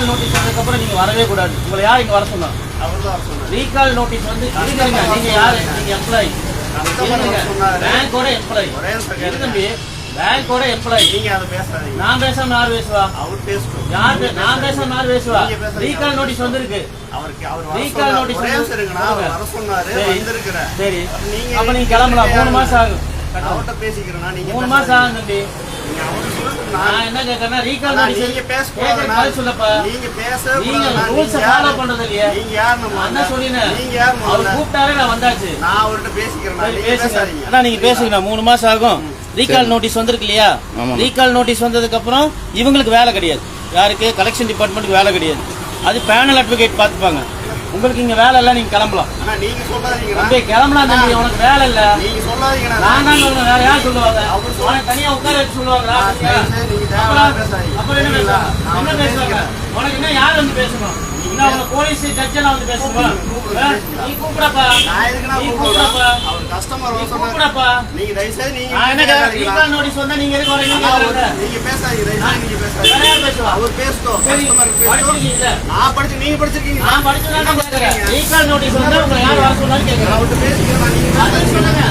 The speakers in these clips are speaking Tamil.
ரீகால் நோட்டீஸ் வந்ததுக்கு அப்புறம் நீங்க வரவே கூடாது. உங்களை யார் இங்க வர சொன்னா? அவர் தான் சொன்னார். ரீகால் நோட்டீஸ் வந்து இருங்க நீங்க யாரு? நீங்க எம்ப்ளாயி சொன்னாரு. பேங்கோட எம்ப்ளாயி தம்பி. பேங்கோட எம்ப்ளாயி நீங்க அதை பேசாதீங்க. நான் பேசாம யார் பேசுவா? அவர் பேசட்டும் யார் நான் பேசாம யார் பேசுவா? பேசுறீங்க. ரீகால் நோட்டீஸ் வந்திருக்கு. அவருக்கு அவர் சொன்னாரு. சரிங்கண்ணா அவர் வர சொன்னாரு. சரி. வந்திருக்கிறேன் சரி. நீங்க அப்ப நீங்க கிளம்பலாம். மூணு மாசம் ஆகும். அவர்கிட்ட நீங்க மூணு மாசம். ஆகும் தம்பி. நான் என்ன கேட்கறேன்னா ரீகால் நோட்டீஸ் நீங்க சொல்லப்பா? நீங்க பேச நீங்க கூடாதுண்ணா. Rules follow? பண்றது இல்லையா நீங்க யாரு நான் நம்ம என்ன சொல்லினேன்? நீங்க யார் அவர் கூப்பிட்டாரே நான் வந்தாச்சு. நான் அவர்கிட்ட பேசிக்கிறேன் நீங்க பேசுங்க. பேசாதீங்க. அண்ணா நீங்க பேசுங்க மூணு மாசம் ஆகும். ரீகால் நோட்டீஸ் வந்திருக்கு இல்லையா ரீகால் நோட்டீஸ் வந்ததுக்கு அப்புறம் இவங்களுக்கு வேலை கிடையாது. யாருக்கு? கலெக்ஷன் டிபார்ட்மெண்ட்டுக்கு வேலை கிடையாது. அது பேனல் அட்வொகேட் பார்த்துப்பாங்க. உங்களுக்கு இங்க வேலை இல்லை நீங்க கிளம்பலாம். நீங்க தம்பி கிளம்பலாம் தம்பி உனக்கு வேலை இல்ல. நீங்க நான் தான் வேற யார் சொல்லுவாங்க? தனியா உட்கார வச்சு சொல்லுவாங்க. அப்புறம் என்ன பேசிக்கிறேன். உனக்கு என்ன யார் வந்து பேசணும்? போலீஸ் ஜட்ஜ் வந்து? பேசிக்கலாம். நீ கூப்பிடப்பா நான் நீ கூப்பிடுறேன்? கூப்பிடப்பா அவர் கஸ்டமர். கூப்பிடப்பா நீங்க தயவு செய்து நீங்க நான் பேசாதீங்களா? ரீகால் நோட்டீஸ் வந்தா நீங்க எதுக்கு வரீங்க நீங்க பேசாதீங்க நீங்க பேசாதீங்க? அவர் பேசட்டும் கஸ்டமர்? நான் படிச்சு நீங்க படிச்சிருக்கீங்க நான் என்ன கேட்கறேன் படிச்சிருக்கீங்க? ரீகால் நோட்டீஸ் வந்தா உங்களை யார் வர சொன்னாலும் நான் கேட்கறேன் அவர்கிட்ட பேசிக்கிறேன் நீங்க. சொல்லுங்க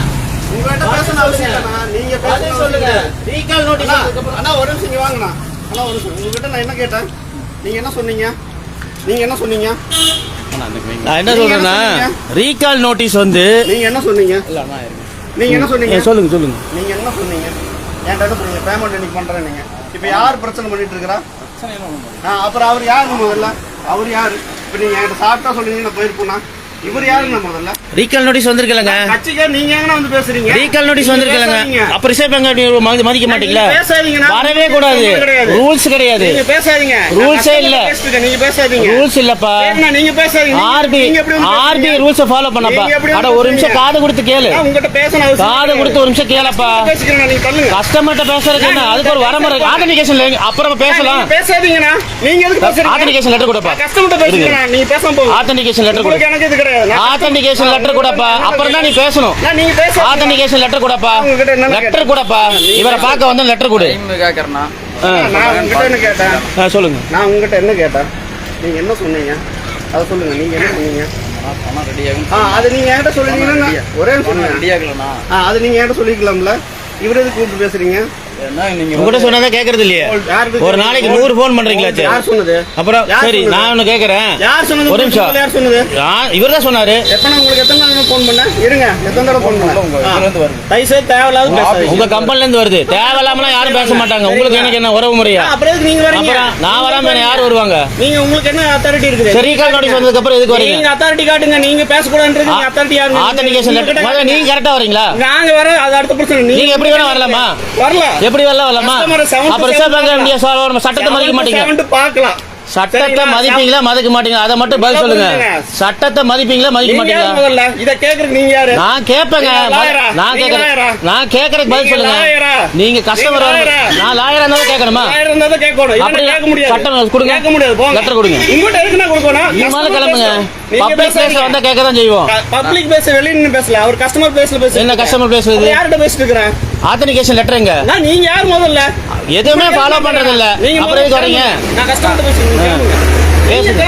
உங்ககிட்ட பதில் பேசணும் அவசியம். இல்லைண்ணா. நீங்க பேசணும் சொல்லுங்க. ரீகால் நோட்டீஸ் அண்ணா, ஒரு நிமிஷம் இங்க வாங்கண்ணா. அண்ணா, ஒரு நிமிஷம். உங்ககிட்ட நான் என்ன கேட்டேன் நீங்க என்ன சொன்னீங்க நீங்க என்ன சொன்னீங்க? நான் என்ன நீங்க சொல்றேன்னா ரீகால் நோட்டீஸ் வந்து நீங்க என்ன சொன்னீங்க? நீங்க என்ன சொன்னீங்க? சொல்லுங்க சொல்லுங்க. நீங்க என்ன சொன்னீங்க? என்கிட்ட சொன்னீங்க? பேமெண்ட் இன்னைக்கு பண்றேன் நீங்க. இப்ப யார் பிரச்சனை பண்ணிட்டு இருக்கிறா? அப்புறம் அவர் யாரு முதல்ல? அவர் யாரு? இப்ப நீங்க என்கிட்ட சாப்பிட்டா சொல்றீங்க நான் போயிருப்போனா? இவர் யாருங்க முதல்ல? Recall notice வந்திருக்கலங்க. கட்சிக்கா நீங்க எங்க வந்து பேசுறீங்க? ரீகால் நோட்டீஸ் நீங்க வந்திருக்கலங்க. அப்ப ரிசர்வ் பேங்க் மதி- மதிக்க மாட்டீங்களா. வரவே கூடாது. ரூல்ஸ் கிடையாது. நீங்க பேசாதீங்க. நான் இல்ல. நீங்க பேசாதீங்க. ரூல்ஸ் இல்லப்பா. நீங்க பேசாதீங்க. ஆர்பி ஆர்பி? ரூல்ஸ் ஃபாலோ பண்ணப்பா. அட ஒரு நிமிஷம்? காது கொடுத்து கேளு. உங்ககிட்ட பேசணும் காது. கொடுத்து ஒரு நிமிஷம் கேளப்பா. கஸ்டமர்கிட்ட பேசுறதுக்கு அதுக்கு ஒரு வரமுறை ஆத்தன்டிகேஷன் அப்புறம் பேசலாம். பேசாதீங்கண்ணா. நீங்க எதுக்கு பேசுறீங்க? ஆத்தன்டிகேஷன் லெட்டர் கொடுப்பா கஸ்டமர்ட்ட பேசுறீங்க நீங்க பேசாம போங்க. ஆத்தன்டிகேஷன் லெட்டர் எனக்கு ஆத்தன்டிகேஷன் லெட்டர் கூடப்பா. அப்புறம் தான் நீ பேசணும். நான் நீங்க பேச ஆத்தன்டிகேஷன் லெட்டர் கூடப்பா. லெட்டர் கூடப்பா. இவரை பார்க்க வந்து லெட்டர் கொடு. கேட்கறேன்னா ஆ. நான் உங்ககிட்ட என்ன கேட்டேன்? ஆ, சொல்லுங்க. நான் உங்ககிட்ட என்ன கேட்டேன்? நீங்க என்ன சொன்னீங்க? அதை சொல்லுங்க. நீங்க என்ன சொன்னீங்க? பணம் ரெடி ஆகும் ஆ அது நீங்க என்கிட்ட சொல்லிட்டீங்கன்னா ஒரே ரெடி ஆகலண்ணா. ஆ அது நீங்க என்கிட்ட சொல்லிக்கலாம்ல. இவர் எதுக்கு கூப்பிட்டு பேசுறீங்க? உங்ககிட்ட சொன்னதா கேக்குறது இல்லையே? ஒரு நாளைக்கு நூறு ஃபோன் பண்றீங்களா சே? யார் சொன்னது? அப்புறம் யார் சரி சொன்னது? நான் ஒண்ணு கேக்குறேன். யார் சொன்னது? ஒரு நிமிஷம். யார் சொன்னது? இவர் தான் சொன்னாரு. எப்ப நான் உங்களுக்கு எத்தனை தடவை ஃபோன் பண்ணேன் இருங்க எத்தனை தடவை ஃபோன் உங்க தயவுசெய்து தேவையில்லாத கம்பெனில இருந்து வருது. தேவையில்லாமலாம் யாரும் பேச மாட்டாங்க. உங்களுக்கு எனக்கு என்ன உறவு முறையா? அப்புறம் நீங்க வரீங்க? நான் வராம யார் வருவாங்க? நீங்க உங்களுக்கு என்ன அத்தாரிட்டி இருக்குது? சரி ரீகால் நோட்டீஸ் வந்ததுக்கு அப்புறம் எதுக்கு வரீங்க? நீங்க அத்தாரிட்டி காட்டுங்க. நீங்க பேசக்கூடாதுன்றது நீங்க அத்தாரிட்டி யாருங்க ஆத்தன்டிகேஷன் லெட்டர் நீங்க கரெக்டா வரீங்களா? நாங்க வர அது அடுத்த பிரச்சனை. நீங்க எப்படி வேணா வரலாமா? வரல எப்படி வரலாம் வரலாமா அப்ப ரிசர்வ் பேங்க் இந்தியா சார் சட்டத்தை மதிக்க மாட்டீங்க. பார்க்கலாம். சட்டத்தை? மதிப்பீங்களா? மதிக்க மாட்டீங்களா? அதை மட்டும் பதில் சொல்லுங்க. சட்டத்தை மதிப்பீங்களா? மதிக்க நீங்க மாட்டீங்களா? இத கேக்குறதுக்கு நீங்க யாரு? நான் நீங்க லாயரா? நான் நீங்க லாயரா? நான் கேட்கறதுக்கு பதில் நீங்க சொல்லுங்க? நீங்க கஸ்டமர் நீங்க? நான் லாயரா இருந்தா கேட்கணும்? அப்படியா? கேட்க முடியாது. சட்டம் கொடுங்க. கேட்க முடியாது. Letter கொடுங்க. உங்ககிட்ட எதுக்கு நான் கொடுக்கணும்? நீ மேல Customer கிளம்புங்க. நீங்க பப்ளிக் பேச. வந்தா கேட்க தான் செய்வோம். பப்ளிக் பேச வெளிய நின்னு பேசல. அவர் கஸ்டமர் பேசல பேச. என்ன கஸ்டமர் பேசுறது? யார்கிட்ட பேசிட்டு இருக்கிறேன் ஆத்தன்டிகேஷன் லெட்டர் எங்க? நான் நீங்க யார் முதல்ல? எதுவுமே ஃபாலோ பண்றது இல்ல நீங்க அப்புறம் வரீங்க? நான் கஸ்டமர் பேசுறேன். பேசுங்க.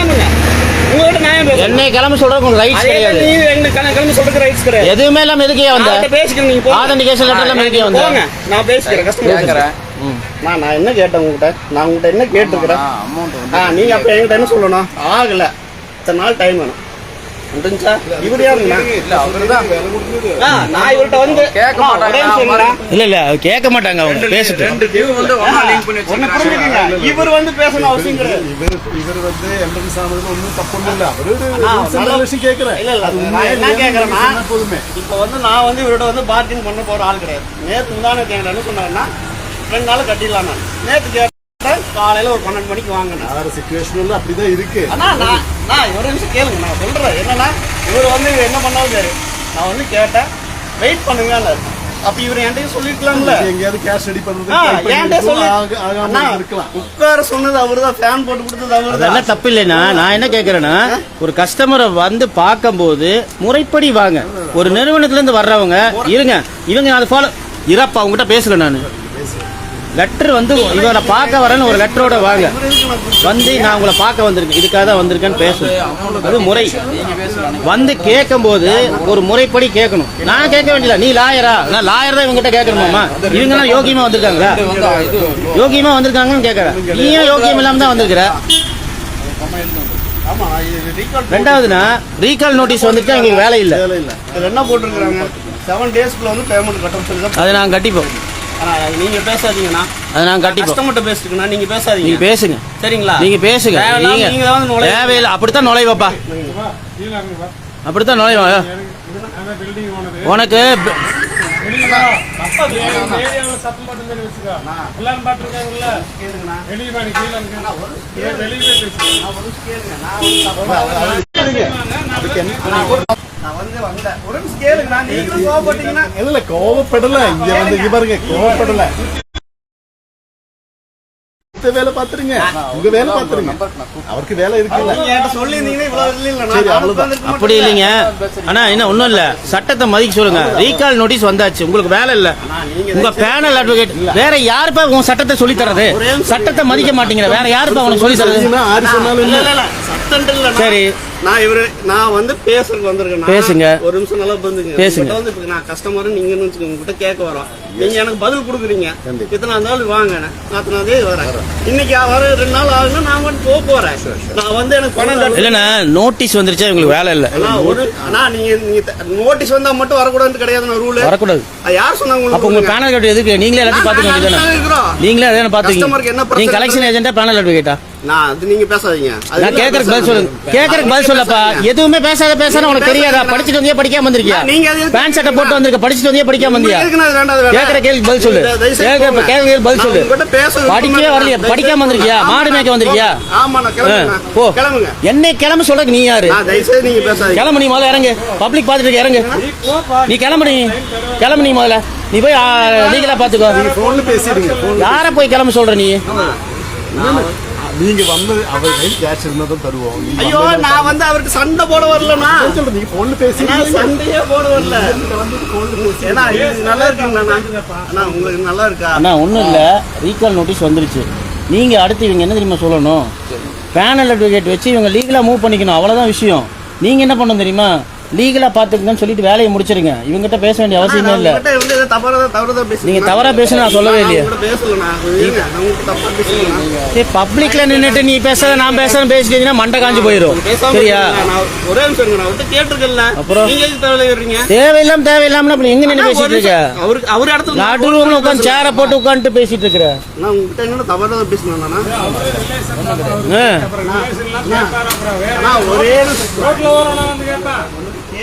என்னை கிளம்ப சொல்றதுக்கு உங்களுக்கு ரைட்ஸ் அதே கிடையாது. நீங்க எங்க கிளம்பி கிளம்பி சொல்றதுக்கு ரைட்ஸ் கிடையாது. எதுவுமே இல்லாம எதுக்கே வந்த? பேசிக்கிறேன் நீங்க எதுக்கே நான் பேசிக்கிறேன் கஸ்டமர் நான் நான் என்ன கேட்டேன் உங்ககிட்ட? நான் உங்ககிட்ட என்ன கேட்டிருக்கிறேன்? அமௌண்ட் வந்து ஆ நீங்க அப்ப என்கிட்ட என்ன சொல்லணும்? ஆகல. இத்தனை நாள் டைம் வேணும். நான் இவர்கிட்ட வந்து கேட்க மாட்டாங்க இல்ல இல்ல கேட்க மாட்டாங்க அவங்க பேசிட்டு இவர் வந்து பேசணும் அவசியம் கிடையாது. இவர் வந்து எம்எல்ஏ சாமி ஒன்றும் விஷயம் கேட்கிறேன் இல்ல. இல்ல என்ன கேட்கறேன்னா போதுமே. இப்போ வந்து நான் வந்து இவரோட வந்து பார்க்கிங் பண்ண போற ஆள் கிடையாது. நேற்று முந்தான தேங்கன்னு சொன்னாங்கன்னா ரெண்டு நாள் கட்டிடலாம் நான். நேற்று கேட்டேன் காலையில ஒரு பன்னெண்டு மணிக்கு வாங்கினேன். வேற சுச்சுவேஷன் அப்படிதான் இருக்கு. ஆனா நான் ஒரு நிமிஷம் கேளுங்க நான் சொல்றேன். என்னன்னா இவர் வந்து இவர் என்ன பண்ணாலும் சரி நான் வந்து கேட்டேன். வெயிட் பண்ணுங்க அப்ப இவர் என்கிட்ட சொல்லிருக்கலாம்ல. எங்கேயாவது கேஷ் ரெடி பண்றது என்கிட்ட சொல்லி இருக்கலாம். உட்கார சொன்னது அவர்தான் ஃபேன் போட்டு கொடுத்தது அவர்தான் அதெல்லாம் தப்பு இல்லைண்ணா. நான் என்ன கேட்கறேன்னா ஒரு கஸ்டமரை வந்து பார்க்கும்போது முறைப்படி வாங்க. ஒரு நிறுவனத்துல இருந்து வர்றவங்க இருங்க. இவங்க அதை ஃபாலோ இறப்பா உங்ககிட்ட பேசல நான். லெட்டர் வந்து இவரை பார்க்க வரேன்னு ஒரு லெட்டரோட வாங்க. வந்து நான் உங்களை பார்க்க வந்திருக்கேன். இதுக்காக தான் வந்திருக்கேன்னு பேசணும் அது முறை. வந்து கேட்கும்போது ஒரு முறைப்படி கேட்கணும். நான் கேட்க வேண்டியல நீ லாயரா நான் லாயர் தான் இவங்ககிட்ட கேட்கணுமாமா இவங்க எல்லாம் யோகியமா வந்திருக்காங்களா? யோகியமா வந்திருக்காங்கன்னு கேட்கறேன் நீயும் யோகியம் இல்லாம தான் வந்திருக்கிற. ஆமா இது recall ரெண்டாவதுனா ரீகால் நோட்டீஸ் வந்துட்டு எங்களுக்கு வேலை இல்லை. என்ன போட்டிருக்காங்க செவன் டேஸ்க்குள்ள வந்து பேமெண்ட் கட்டணும் அதை நாங்கள் கட்டிப்போம். நீங்க பேசாதீங்கண்ணா. அதை நாங்கள் கட்டிப்போம். கஸ்டமர்கிட்ட பேசிட்டுங்கண்ணா நீங்க நீங்க பேசாதீங்க பேசுங்க. சரிங்களா? நீங்க பேசுங்க. நீங்க நீங்க தான் வந்து நுழைய தேவையில்லை அப்படித்தான் நுழைவப்பா. அப்படித்தான் நுழைவா. உனக்கு வந்து வந்தேன். நீங்களும் கோவப்பட்டீங்கன்னா இல்ல கோவப்படல? இங்க வந்து இங்க பாருங்க கோவப்படல. வேலை பாத்துருங்க. உங்க வேலை பாத்துருங்க. அவருக்கு வேலை. உட்கார்ந்திருக்க அப்படி இல்லைங்க. ஆனா என்ன ஒண்ணும் இல்ல. சட்டத்தை மதிக்க சொல்லுங்க. ரீகால் நோட்டீஸ் வந்தாச்சு. உங்களுக்கு வேலை இல்ல. நீங்க உங்க பேனல் அட்வொகேட் வேற யாருப்பா உன் சட்டத்தை சொல்லி தர்றது சட்டத்தை மதிக்க மாட்டீங்க வேற யாருப்பா உனக்கு சொல்லி இல்ல சரி. நான் இவரு நான் வந்து பேசுறதுக்கு வந்திருக்கேன். பேசுங்க. ஒரு நிமிஷம் நல்லா வந்துங்க பேசுங்க. வந்து இப்ப நான் கஸ்டமர் நீங்க உங்ககிட்ட கேட்க வரோம். நீங்க எனக்கு பதில் கொடுக்குறீங்க. இத்தனை நாள் வாங்க அத்தனை தேதி வரேன். இன்னைக்கு வர ரெண்டு நாள் ஆகுதுன்னா நான் வந்து போக போறேன். நான் வந்து எனக்கு பணம் கட்டு- இல்லண்ணா நோட்டீஸ் வந்துருச்சா? உங்களுக்கு வேலை இல்ல. ஒரு அண்ணா நீங்க நீங்க நோட்டீஸ் வந்தா மட்டும் வரக்கூடாதுன்னு கிடையாது ரூல் வரக்கூடாது. யார் சொன்னாங்க அப்ப உங்க பேனல் அட்வொகேட் எதுக்கு? நீங்களே எல்லாத்தையும் வேண்டியதானே இருக்கிறோம். நீங்களே அதான என்ன பாத்துக்கீங்க பிரச்சனை நீங்க கலெக்ஷன் ஏஜென்டா பேனல் அட்வொகேட்டா நான் அது நீங்க பேசாதீங்க. அது நான் கேக்குறதுக்கு பதில் சொல்லுங்க. கேக்குறதுக்கு பதில் சொல்லப்பா. எதுவுமே பேசாத பேசாத உனக்கு தெரியாதா? படிச்சுட்டு வந்தியா படிக்காம வந்திருக்கியா? நீங்க பேண்ட் சட்டை போட்டு வந்திருக்க படிச்சுட்டு வந்தியா படிக்காம வந்தியா. கேக்குற கேள்விக்கு பதில் சொல்லு. கேக்குற. கேள்வி பதில் சொல்லு. படிக்கவே. வரலையா. படிக்காம வந்திருக்கியா. மாடு மேய்க்க வந்திருக்கியா? ஆமா நான் ஆ, கிளம்புங்க போ. கிளம்புங்க. என்னை கிளம்ப சொல்றதுக்கு நீ யாரு? நீங்க பேசாதீங்க. கிளம்பு நீ முதல்ல இறங்கு. பப்ளிக் பாத்துட்டு இருக்க, இறங்கு. நீ கிளம்பு நீ. கிளம்பு நீ முதல்ல. நீ போய் லீகலா பாத்துக்கோ யார போய் கிளம்ப சொல்ற நீ? நீங்க வந்து அவர் கையில் கேஷ் இருந்தாதான் தருவோம். நீங்க ஐயோ நான் வந்து அவருக்கு சண்டை போட வரலண்ணா நான். சொல்றேன் நீங்க நான் பேசிடுங்க சண்டையே போட வரல. ஏன்னா நல்லா இருக்குங்களா அண்ணா உங்களுக்கு நல்லா இருக்கா? அண்ணா ஒன்றும் இல்லை. ரீகால் நோட்டீஸ் வந்துருச்சு. நீங்கள் அடுத்து இவங்க என்ன தெரியுமா சொல்லணும்? பேனல் அட்வொகேட் வச்சு இவங்க லீகலாக மூவ் பண்ணிக்கணும். அவ்வளோதான் விஷயம். நீங்கள் என்ன பண்ணணும் தெரியுமா? லீகலாக பார்த்துக்கங்கன்னு சொல்லிட்டு வேலையை முடிச்சிருங்க. இவங்ககிட்ட பேச வேண்டிய அவசியமே இல்லை. உங்ககிட்ட வந்து ஏதோ தவறா தவறுதா பேசுறீங்க. நீங்க தவறா பேசுன நான் சொல்லவே இல்லையே. சரி பப்ளிக்ல நின்றுட்டு நீ பேசாத நான் பேசுறேன் பேசிட்டீங்கன்னா மண்டை காஞ்சு போயிடும் சரியா? ஒரே. அப்புறம்? தேவையில்லாம தேவையில்லாம அப்புறம் எங்க நின்று பேசிட்டு இருக்க? அவர் இடத்துல நடு ரூம்ல உட்காந்து சேரை போட்டு உட்காந்துட்டு பேசிட்டு இருக்கிற. நான் உங்ககிட்ட என்னோட தவறா பேசணும் ஒரே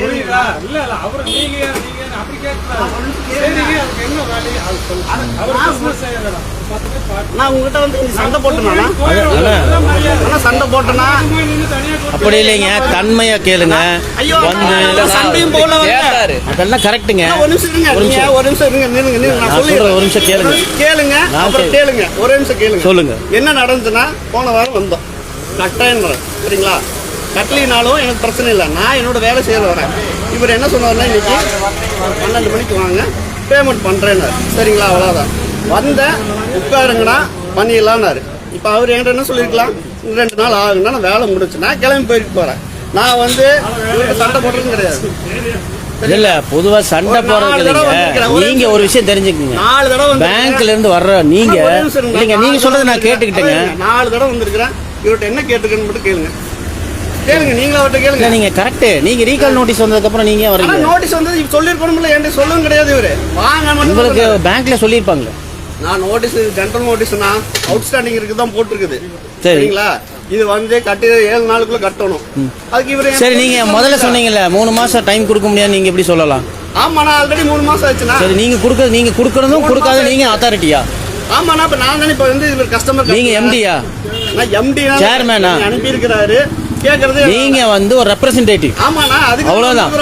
புரியுதா? இல்ல, இல்ல, அவரு நீங்க நீங்க அப்படி என்ன. அவர் செய்யறதா? நான் உங்ககிட்ட வந்து சண்டை போட்டேனா சண்டை போட்டேனா? அப்படி இல்லைங்க தன்மையா கேளுங்க. வந்து நான் சண்டையும். கேட்டாரு. அதெல்லாம் கரெக்டுங்க அண்ணா, ஒரு நிமிஷம் இருங்க ஒரு நிமிஷம். ஒரு நிமிஷம் இருங்க நில்லுங்க நில்லுங்க. நான் நான் சொல்றேன், சொல்லிடுறேன் ஒரு நிமிஷம் கேளுங்க. கேளுங்க நான் அப்புறம் கேளுங்க. ஒரு நிமிஷம் கேளுங்க. சொல்லுங்க. என்ன நடந்துச்சுன்னா போன வாரம் வந்தோம். கட்டேன்றேன் சரிங்களா? கட்டலினாலும் எனக்கு பிரச்சனை இல்லை. நான் என்னோட வேலை செய்ய வரேன். இவர் என்ன சொன்னார்னா இன்னைக்கு பன்னெண்டு மணிக்கு வாங்க பேமெண்ட் பண்ணுறேன்னாரு சரிங்களா அவ்வளோதான் வந்தேன் உட்காருங்கண்ணா பண்ணிடலான்னாரு. இப்போ அவர் என்கிட்ட என்ன சொல்லியிருக்கலாம் ரெண்டு நாள் ஆகுங்கன்னா நான் வேலை முடிச்சு நான் கிளம்பி போயிட்டு போகிறேன் நான் வந்து இவருக்கு சண்டை போடுறதும் கிடையாது. இல்ல பொதுவா சண்டை போறது நீங்க ஒரு விஷயம் தெரிஞ்சுக்கங்க. நாலு தடவை வந்து பேங்க்ல இருந்து வர்ற நீங்க நீங்க நாலு சொல்றது நான் கேட்டுக்கிட்டேங்க. நாலு தடவை வந்திருக்கிறேன். இவர்கிட்ட என்ன கேட்டுக்கன்னு மட்டும் கேளுங்க. கேளுங்க நீங்களும் அவர்கிட்ட கேளுங்க. நீங்க கரெக்ட் நீங்க ரீகால் நோட்டீஸ் வந்ததுக்கு அப்புறம் நீங்க வரீங்க? நோட்டீஸ் வந்து இப்ப சொல்லிருக்கணும்ல என்கிட்ட சொல்லவும் கிடையாது இவரு. வாங்க உங்களுக்கு. பேங்க்ல சொல்லியிருப்பாங்க நான் நோட்டீஸ் ஜென்ரல் நோட்டீஸ்னா அவுட்ஸ்டாண்டிங் இருக்கு தான் போட்டிருக்குது. சரி. சரிங்களா? இது வந்து கட்டி ஏழு நாளுக்குள்ள கட்டணும். அதுக்கு இவரு சரி நீங்க முதல்ல சொன்னீங்கல்ல மூணு மாசம் டைம் கொடுக்க முடியாது நீங்க எப்படி சொல்லலாம்? ஆமாண்ணா ஆல்ரெடி மூணு மாசம் ஆச்சுண்ணா. சரி நீங்க கொடுக்க நீங்க கொடுக்கறதும் கொடுக்காத நீங்க அத்தாரிட்டியா ஆமாண்ணா இப்ப நான் தானே இப்ப வந்து இவர் கஸ்டமர் நீங்க எம்டியா நான் எம்டி ஆ? அனுப்பி இருக்கிறாரு கேக்குறது நீங்க வந்து ஒரு ரெப்ரசன்டேட்டிவ் ஆமாண்ணா அதுக்கு அவ்வளவுதான்.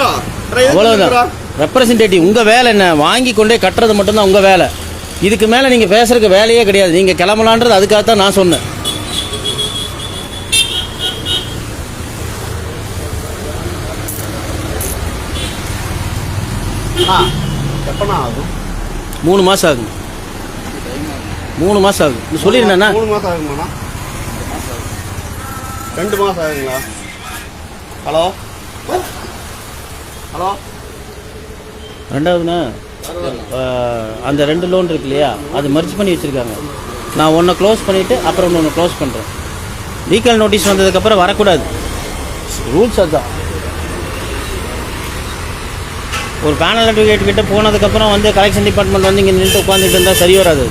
கொடுக்குறோம்? ரெப்ரசன்டேட்டிவ் உங்க வேலை என்ன? வாங்கி கொண்டே கட்டுறது மட்டும்தான் உங்க வேலை. இதுக்கு மேல நீங்க பேசுறதுக்கு வேலையே கிடையாது. நீங்க கிளம்பலான்றது அதுக்காக தான் நான் சொன்னேன். அண்ணா, எப்பண்ணா ஆகும்? மூணு மாசம் ஆகுது மூணு மாசம் ஆகுது. சொல்லியிருந்தேண்ணா மூணு மாசம் ஆகுமாண்ணா? ரெண்டு மாசம் ஆகுங்களா ஹலோ? ஹலோ? ரெண்டாவதுண்ணா? அந்த ரெண்டு லோன் இருக்கு இல்லையா? அது மர்ஜ் பண்ணி வச்சிருக்காங்க. நான் ஒன்றை க்ளோஸ் பண்ணிவிட்டு அப்புறம் ஒன்று க்ளோஸ் பண்ணுறேன் ரீகால் நோட்டீஸ் வந்ததுக்கப்புறம் வரக்கூடாது. ரூல்ஸ் அதுதான். ஒரு பேனல் அட்வொகேட் கிட்ட போனதுக்கப்புறம் வந்து கலெக்ஷன் டிபார்ட்மெண்ட் வந்து இங்கே நின்று உட்காந்துட்டு இருந்தால் சரி வராது.